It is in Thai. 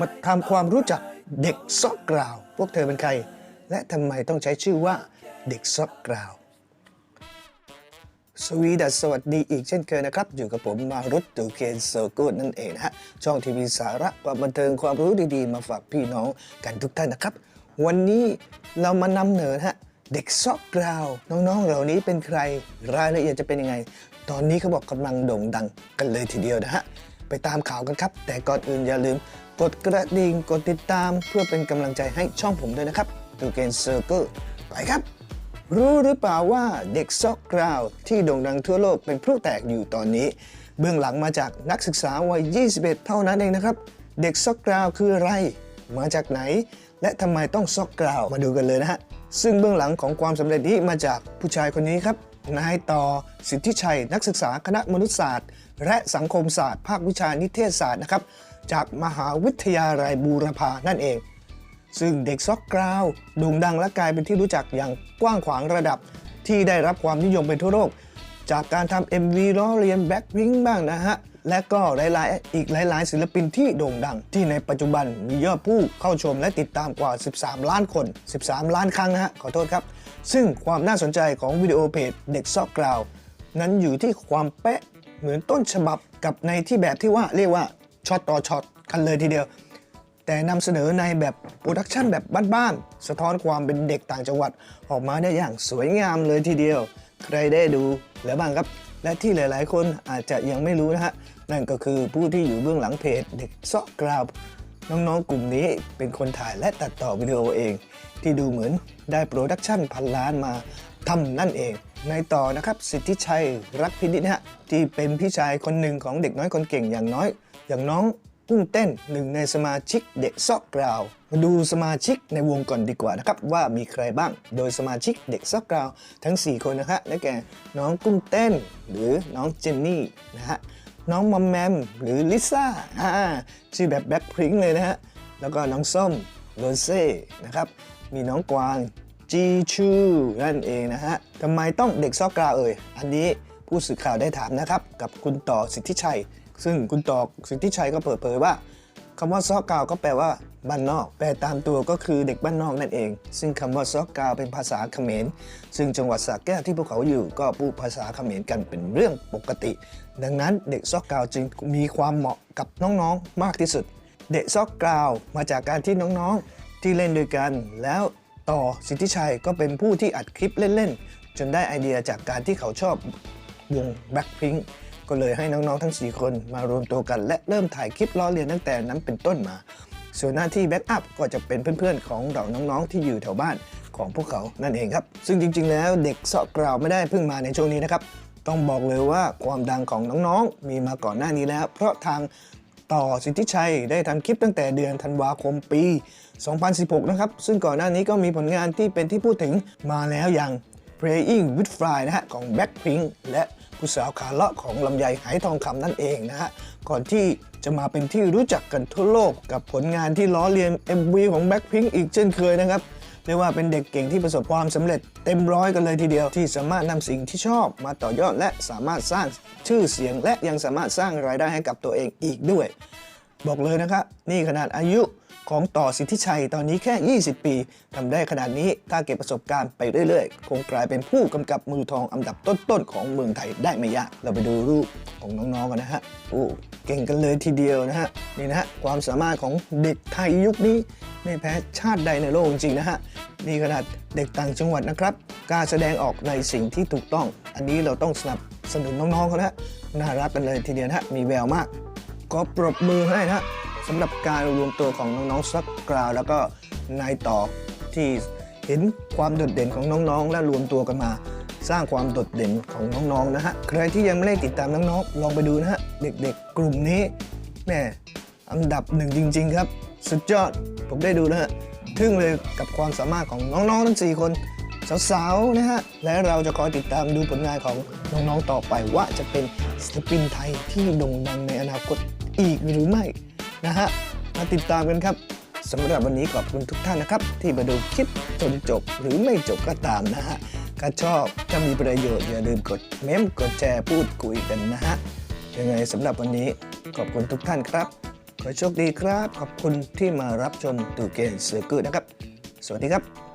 มาทำความรู้จักเด็กซอกกราว พวกเธอเป็นใคร และทำไมต้องใช้ชื่อว่าเด็กซอกกราว สวีดัสสวัสดีอีกเช่นเคยนะครับ อยู่กับผมมารุตตูเคนโซกูดนั่นเองนะฮะ ช่องทีวีสาระความบันเทิงความรู้ดีๆ มาฝากพี่น้องกันทุกท่านนะครับ วันนี้เรามานำเหนอฮะเด็กซอกกราวน้องๆ เหล่านี้เป็นใครรายละเอียดจะเป็นยังไง ตอนนี้เขาบอกกำลังโด่งดังกันเลยทีเดียวนะฮะ ไปตามข่าวกันครับ แต่ก่อนอื่นอย่าลืม กดกระดิ่งกดติดตามเพื่อเป็นกำลังใจให้ช่องผมด้วยนะครับตูเกนเซอร์เกิลไปครับ รู้หรือเปล่าว่าเด็กซอกกราวที่โด่งดังทั่วโลกเป็นพลุแตกอยู่ตอนนี้ เบื้องหลังมาจากนักศึกษาวัย 21 เท่านั้นเองนะครับ เด็กซอกกราวคืออะไร มาจากไหน และทำไมต้องซอกกราวมาดูกันเลยนะฮะซึ่งเบื้องหลังของความสำเร็จนี้มาจากผู้ชายคนนี้ครับ นายต่อสิทธิชัย นักศึกษาคณะมนุษยศาสตร์ และสังคมศาสตร์ ภาควิชานิเทศศาสตร์นะครับ จากมหาวิทยาลัยบูรพานั่นเอง ซึ่งเด็กซอกกราวโด่งดังและกลายเป็นที่รู้จักอย่างกว้างขวางระดับ ที่ได้รับความนิยมไปทั่วโลกจากการทำ MV ล้อเลียนแบ็คพิงบ้างนะฮะ และก็หลายๆ อีกหลายๆ ศิลปินที่โด่งดัง ที่ในปัจจุบันมียอดผู้เข้าชมและติดตามกว่า 13 ล้านคน 13 ล้านครั้งนะฮะขอโทษครับ ซึ่งความน่าสนใจของวิดีโอเพจเด็กซอกกราว นั้นอยู่ที่ความเป๊ะเหมือนต้นฉบับกับในที่แบบที่ว่าเรียกว่าช็อตต่อช็อตกันเลยทีเดียว แต่นำเสนอในแบบโปรดักชันแบบบ้านๆสะท้อนความเป็นเด็กต่างจังหวัด ออกมาได้อย่างสวยงามเลยทีเดียว ใครได้ดูแล้วบ้างครับ และที่หลายๆ คนอาจจะยังไม่รู้นะฮะ นั่นก็คือผู้ที่อยู่เบื้องหลังเพจเด็กซอกกราวน้องๆ กลุ่มนี้เป็นคนถ่ายและตัดต่อวิดีโอเอง ที่ดูเหมือนได้โปรดักชั่นพันล้านมาทำนั่นเอง ในต่อนะครับสิทธิชัยรักพินิจนะฮะที่เป็นพี่ชายคนหนึ่งของเด็กน้อยคนเก่งอย่างน้อย อย่างน้อง กุ้งเต้นหนึ่งในสมาชิกเด็กซอกกราว มาดูสมาชิกในวงก่อนดีกว่านะครับ ว่ามีใครบ้างโดยสมาชิกเด็กซอกกราว ทั้ง 4 คนนะฮะได้แก่น้องกุ้งเต้นหรือน้องเจนนี่นะฮะน้องมอมแมมหรือลิซ่าอ่าชื่อแบบแบ็คพริ้งเลยนะฮะแล้วก็น้องส้มโรเซ่นะครับมีน้องกวางจีชูนั่นเองนะฮะทำไมต้องเด็กซอกกราวเอ่ยอันนี้ผู้สื่อข่าวได้ถามนะครับ กับคุณต่อสิทธิชัย ซึ่งคุณต่อสิทธิชัยก็เปิดเผยว่าคำว่าซอกกาวก็แปลว่าบ้านนอก แปลตามตัวก็คือเด็กบ้านนอกนั่นเอง ซึ่งคำว่าซอกกาวเป็นภาษาเขมร ซึ่งจังหวัดสระแก้วที่พวกเขาอยู่ก็พูดภาษาเขมรกันเป็นเรื่องปกติ ดังนั้นเด็กซอกกาวจึงมีความเหมาะกับน้องๆมากที่สุด เด็กซอกกาวมาจากการที่น้องๆที่เล่นด้วยกัน แล้วต่อสิทธิชัยก็เป็นผู้ที่อัดคลิปเล่นๆจนได้ไอเดียจากการที่เขาชอบวง Blackpink ก็เลยให้น้องๆทั้ง 4 คนมารวมตัวกันและเริ่มถ่ายคลิปล้อเลียนตั้งแต่นั้นเป็นต้นมา ส่วนหน้าที่แบ็กอัพก็จะเป็นเพื่อนๆของเราน้องๆที่อยู่แถวบ้านของพวกเขานั่นเองครับ ซึ่งจริงๆ แล้วเด็กเสาะกราวไม่ได้เพิ่งมาในช่วงนี้นะครับ ต้องบอกเลยว่าความดังของน้องๆ มีมาก่อนหน้านี้แล้ว เพราะทางต่อสิทธิชัยได้ทำคลิปตั้งแต่เดือนธันวาคมปี 2016 นะครับ ซึ่งก่อนหน้านี้ก็มีผลงานที่เป็นที่พูดถึงมาแล้วอย่าง Playing with Fly นะฮะของ Blackpink และ ผู้สาวขาเลาะของลำไยไหทองคำนั่นเองนะฮะ ก่อนที่จะมาเป็นที่รู้จักกันทั่วโลกกับผลงานที่ล้อเลียน MV ของ Blackpink อีกเช่นเคยนะครับเรียกว่าเป็นเด็กเก่งที่ประสบความสำเร็จเต็มร้อยกันเลยทีเดียวที่สามารถนำสิ่งที่ชอบมาต่อยอดและสามารถสร้างชื่อเสียง และยังสามารถสร้างรายได้ให้กับตัวเองอีกด้วย บอกเลยนะครับนี่ขนาดอายุของต่อสิทธิชัยตอนนี้แค่ 20 ปีทำได้ขนาดนี้ถ้าเก็บประสบการณ์ไปเรื่อยๆ คงกลายเป็นผู้กำกับมือทองอันดับต้นๆ ของเมืองไทยได้ไม่ยาก เราไปดูรูปของน้องๆกันนะฮะโอ้เก่งกันเลยทีเดียวนะฮะนี่นะฮะความสามารถของเด็กไทยยุคนี้ไม่แพ้ชาติใดในโลกจริงๆนะฮะนี่ขนาดเด็กต่างจังหวัดนะครับกล้าแสดงออกในสิ่งที่ถูกต้อง อันนี้เราต้องสนับสนุนน้องๆเขานะน่ารักกันเลยทีเดียวนะฮะมีแววมาก ก็ปรบมือให้นะสำหรับการรวมตัวของน้องๆซักกราว แล้วก็นายต่อที่เห็นความโดดเด่นของน้องๆ และรวมตัวกันมา สร้างความโดดเด่นของน้องๆนะฮะใครที่ยังไม่ได้ติดตามน้องๆลองไปดูนะฮะเด็กๆ กลุ่มนี้แม่อันดับหนึ่งจริง ๆ ครับ สุดยอดผมได้ดูนะฮะทึ่งเลยกับความสามารถของน้องๆทั้ง4คนสาวๆนะฮะและเราจะคอยติดตามดูผลงานของน้องๆต่อไปว่าจะเป็นศิลปินไทยที่โด่งดังในอนาคต อีกหรือไม่นะฮะมาติดตามกันครับสำหรับวันนี้ขอบคุณทุกท่านนะครับ ที่มาดูคลิปจนจบหรือไม่จบก็ตามนะฮะถ้าชอบถ้ามีประโยชน์อย่าลืมกดเมมกดแชร์พูดคุยกันนะฮะยังไงสำหรับวันนี้ขอบคุณทุกท่านครับ ขอโชคดีครับ ขอบคุณที่มารับชมตูเกนเสือกืดนะครับ สวัสดีครับ